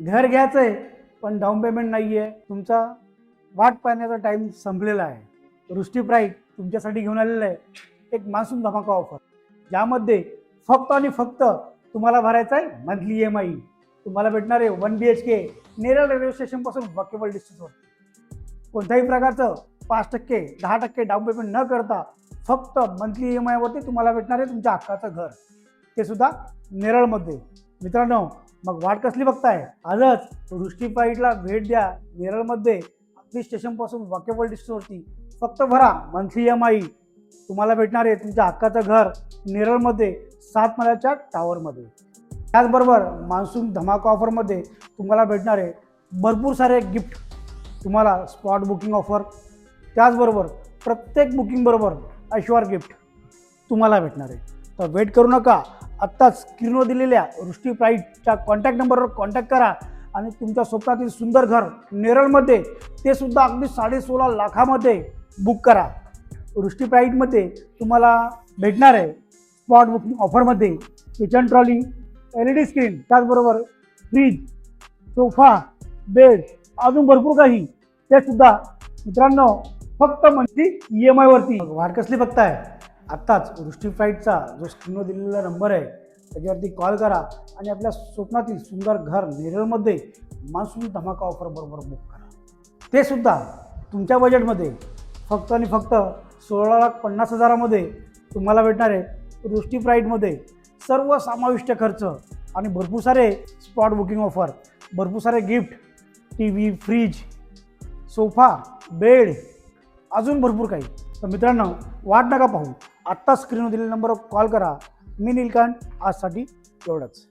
घर घ्यायचं आहे पण डाऊन पेमेंट नाही आहे तुमचा वाट पाहण्याचा टाईम संपलेला आहे. रुष्टी प्राईक तुमच्यासाठी घेऊन आलेलं आहे. एक मान्सून धमाका ऑफर ज्यामध्ये फक्त आणि फक्त तुम्हाला भरायचं आहे मंथली ई एम आय तुम्हाला भेटणार आहे one B H K Neral railway स्टेशनपासून वॉकेबल डिस्टन्सवर कोणत्याही प्रकारचं पाच टक्के दहा टक्के डाऊन पेमेंट न करता फक्त मंथली ई एम आयवरती तुम्हाला भेटणार आहे तुमच्या हक्काचं घर. ते सुद्धा नेरळमध्ये मित्रांनो मग वाट कसली बघताय? आजच वृष्टीपाईटला भेट द्या नेरळमध्ये अगदी स्टेशनपासून वॉकेबल डिस्टन्सवरती फक्त भरा मंथली एम आय तुम्हाला भेटणार आहे तुमच्या हक्काचं घर नेरळमध्ये सात माळ्याच्या टावरमध्ये. त्याचबरोबर मान्सून धमाका ऑफरमध्ये तुम्हाला भेटणार आहे भरपूर सारे गिफ्ट तुम्हाला स्पॉट बुकिंग ऑफर. त्याचबरोबर प्रत्येक बुकिंगबरोबर ऐश्वर गिफ्ट तुम्हाला भेटणार आहे. तर वेट करू नका. आत्ताच स्क्रीनवर दिलेल्या वृष्टी प्राईटच्या कॉन्टॅक्ट नंबरवर कॉन्टॅक्ट करा. आणि तुमच्या स्वप्नातील सुंदर घर नेरळमध्ये ते सुद्धा अगदी साडे सोळा लाखामध्ये बुक करा. वृष्टी प्राईटमध्ये तुम्हाला भेटणार आहे स्पॉट बुकिंग ऑफरमध्ये kitchen trolley L E D screen त्याचबरोबर फ्रीज सोफा बेड अजून भरपूर काही. ते सुद्धा मित्रांनो फक्त म्हणजे ई एम आयवरती वाट कसली बघताय? आत्ताच वृष्टी फ्लाईटचा जो स्क्रीनवर दिलेला नंबर आहे त्याच्यावरती कॉल करा आणि आपल्या स्वप्नातील सुंदर घर नेरळमध्ये मान्सून धमाका ऑफर बरोबर बुक करा. ते सुद्धा तुमच्या बजेटमध्ये फक्त आणि फक्त सोळा लाख पन्नास हजारामध्ये तुम्हाला भेटणार आहे. वृष्टी फ्लाईटमध्ये सर्व समाविष्ट खर्च आणि भरपूर सारे स्पॉट बुकिंग ऑफर भरपूर सारे gift T V fridge sofa bed अजून भरपूर काही. तर मित्रांनो वाट नका पाहू. आत्ता स्क्रीनवर दिलेल्या नंबरवर कॉल करा. मी नीलकांत आजसाठी एवढंच.